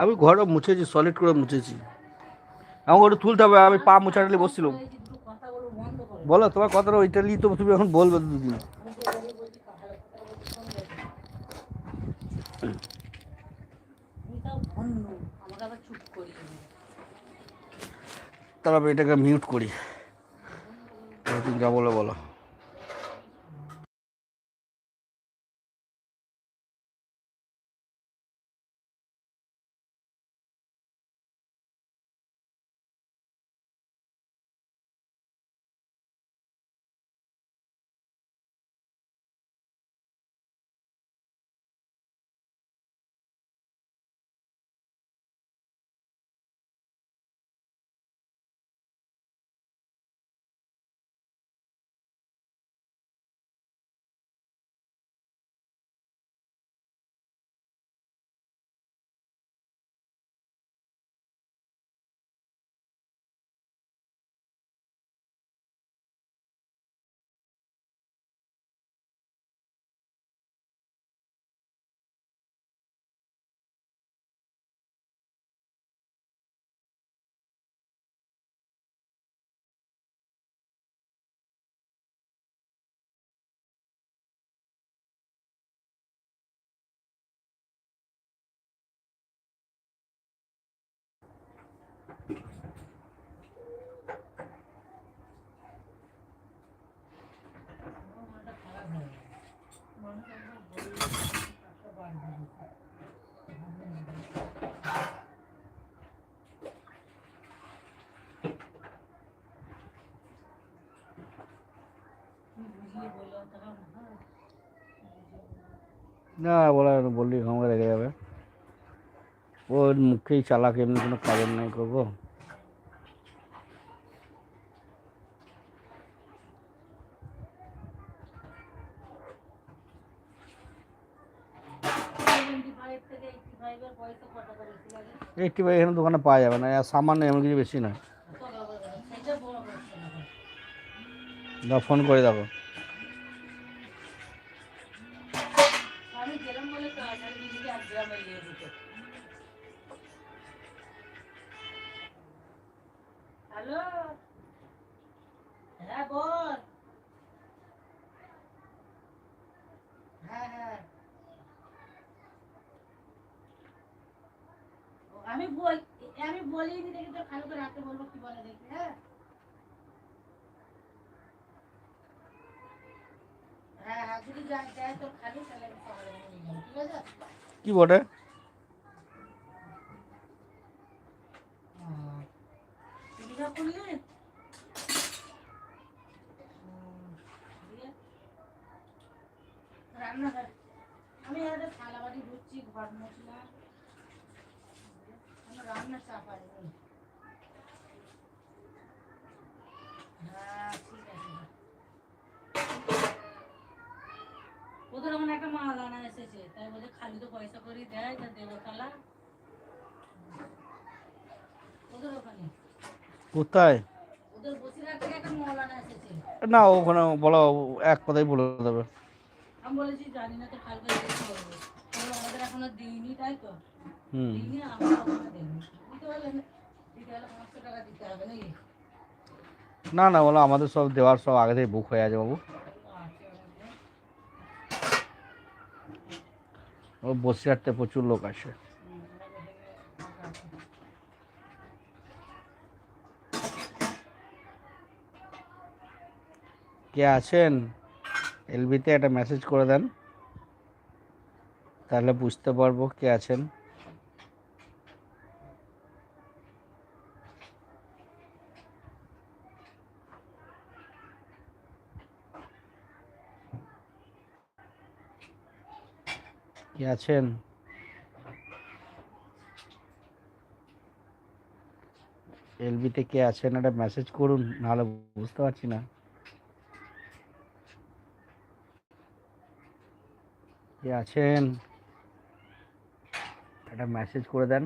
আমি ঘরে মুছেছি সলিড করে মুছেছি। আমাকে ওটা তুলতে হবে আমি পা মুছাটালি বসছিলাম। বলো, তোমার কথাটা ওইটা নিয়ে তো তুমি এখন বলবে দুদিন। আমি এটাকে মিউট করি। তুমি যা বলে বলো। না, বলা বললি আমাকে রেখে যাবে। ওর মুখেই চালাক, এমনি কোনো কাজের নাই করব। এইটটি ফাইভ এখানে দোকানে পাওয়া যাবে না সামান্য এমন কিছু বেশি নয়। ফোন করে দেখো। আমি গেলাম বলে দিদিকে এক গ্রামে নিয়ে দিতে হ্যালো? হ্যাঁ বল। হ্যাঁ হ্যাঁ। আমি বল আমি বলিনি দেখি তো খালি করে রাখতে বলব কি বলে দেখি হ্যাঁ? কি বটে সুবিধা করলে রান্নাঘর আমি এখানে থালা বাড়ি ধুচ্ছি ঘর মশলা আমার রান্না চাপ আছে হ্যাঁ তাই বলে খালি তো পয়সা করে দেয় তা দেবো তালা ওদের ওখানে কোথায় ওদের বসিরহাট থেকে একটা মাল এসেছে না ওখানে বলো এক কথাই বলে দেবে আমি বলেছি জানি না তো কালকে দেখতে হবে আমাদের এখনও দিইনি তাই তো হুম দিইনি আমরা ওখানে দেবো দিতে পারলে দিতে পাঁচশো টাকা দিতে হবে নাকি না না বলো আমাদের সব দেওয়ার সব আগে থেকে বুক হয়ে আছে বাবু ও বসিরহাটতে প্রচুর লোক আসে। কে আছেন? এলবিতে একটা মেসেজ করে দেন। তাহলে বুঝতে পারব কে আছেন। কে আছেন? এলবিতে কে আছেন? একটা মেসেজ করুন, নাহলে বুঝতে পারছি না। কে আছেন? একটা মেসেজ করে দেন।